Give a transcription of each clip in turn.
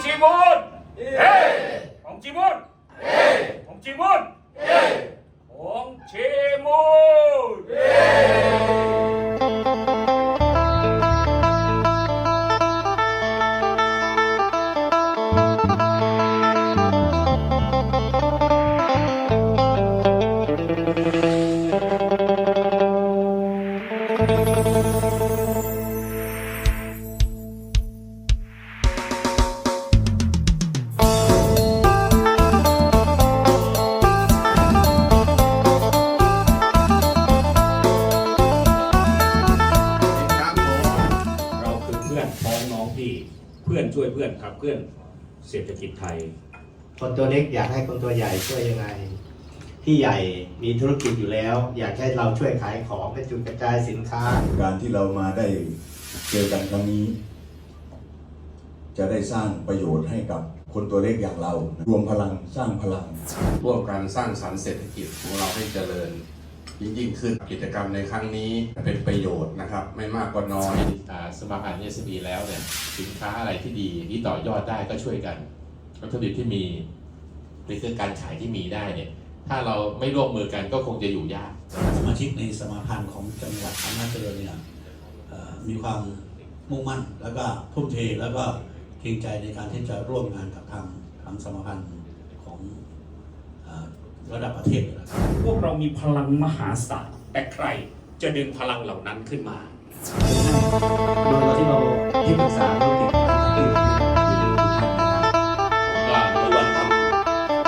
志们，嘿，同志们，嘿，同志们， พื่อนช่วยเพื่อนครับเพื่อนเศรษฐกิจไทย คนตัวเล็กอยากให้คนตัวใหญ่ช่วยยังไงพี่ใหญ่มีธุรกิจอยู่แล้ว อยากให้เราช่วยขายของกระจุดกระจายสินค้า การที่เรามาได้เจอกันครั้งนี้ จะได้สร้างประโยชน์ให้กับคนตัวเล็กอย่างเรา รวมพลังสร้างพลัง ร่วมกันสร้างสรรค์เศรษฐกิจของเราให้เจริญ ยิ่งยิ่งขึ้นกิจกรรมในครั้งนี้เป็นประโยชน์นะครับ ไม่มากก็น้อยอ่าสมาพันธ์ SME แล้วเนี่ยสินค้าอะไรที่ดีที่ต่อยอดได้ก็ช่วยกันวัตถุดิบที่มีหรือคือการขายที่มีได้เนี่ยถ้าเราไม่ร่วมมือกันก็คงจะอยู่ยากสมาชิกในสมาพันธ์ของจังหวัดอำนาจเจริญเนี่ยเอ่อมีความมุ่งมั่น แล้วก็ทุ่มเทแล้วก็เกรงใจในการที่จะร่วมงานกับทางทางสมาพันธ์ของเอ่อ ระดับประเทศอยู่แล้วครับพวกเรามีพลังมหาศาลแต่ใครจะดึงพลังเหล่านั้นขึ้นมา โดยที่เราที่ปรึกษาธุรกิจที่ว่าในวันท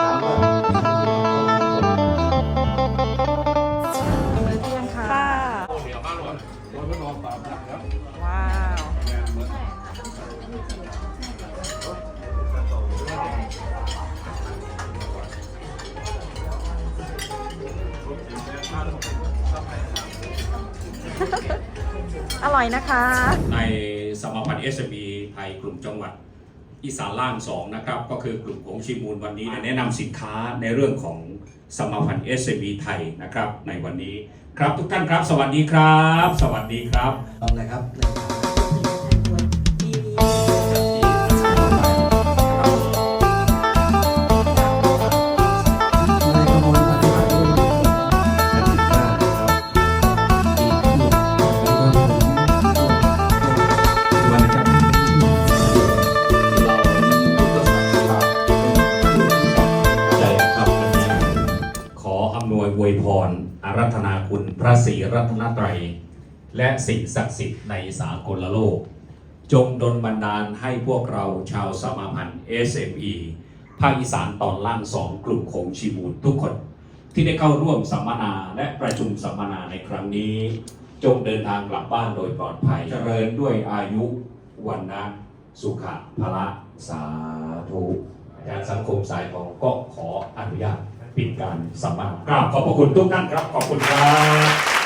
ถามว่าค่ะเดี๋ยวมาหลวนรถก็รอตามครับว้าว อร่อยนะคะำในสมาพันธ์ SME ไทยกลุ่มจังหวัดอีสานล่าง2นะครับ ก็คือกลุ่มของชิมูลวันนี้เนี่ยแนะนำสินค้าในเรื่องของสมาพันธ์ SME ไทยนะครับในวันนี้ครับทุกท่านครับ สวัสดีครับ สวัสดีครับลองนะครับ รอารัธนาคุณพระศรีรัตนตรัย และสิ่งศักดิ์สิทธิ์ในสากลโลก จงดลบันดาลให้พวกเราชาวสมาพันธ์ SME ภาคอีสานตอนล่างสองกลุ่มของชีบูรทุกคน ที่ได้เข้าร่วมสัมมนาและประชุมสัมมนาในครั้งนี้ จงเดินทางกลับบ้านโดยปลอดภัย เจริญด้วยอายุวันนะสุขะพละสาธุอาจารย์สังคมสายทองก็ขออนุญาต ปิดการสัมมนากราบขอบพระคุณทุกท่านครับ ขอบคุณครับ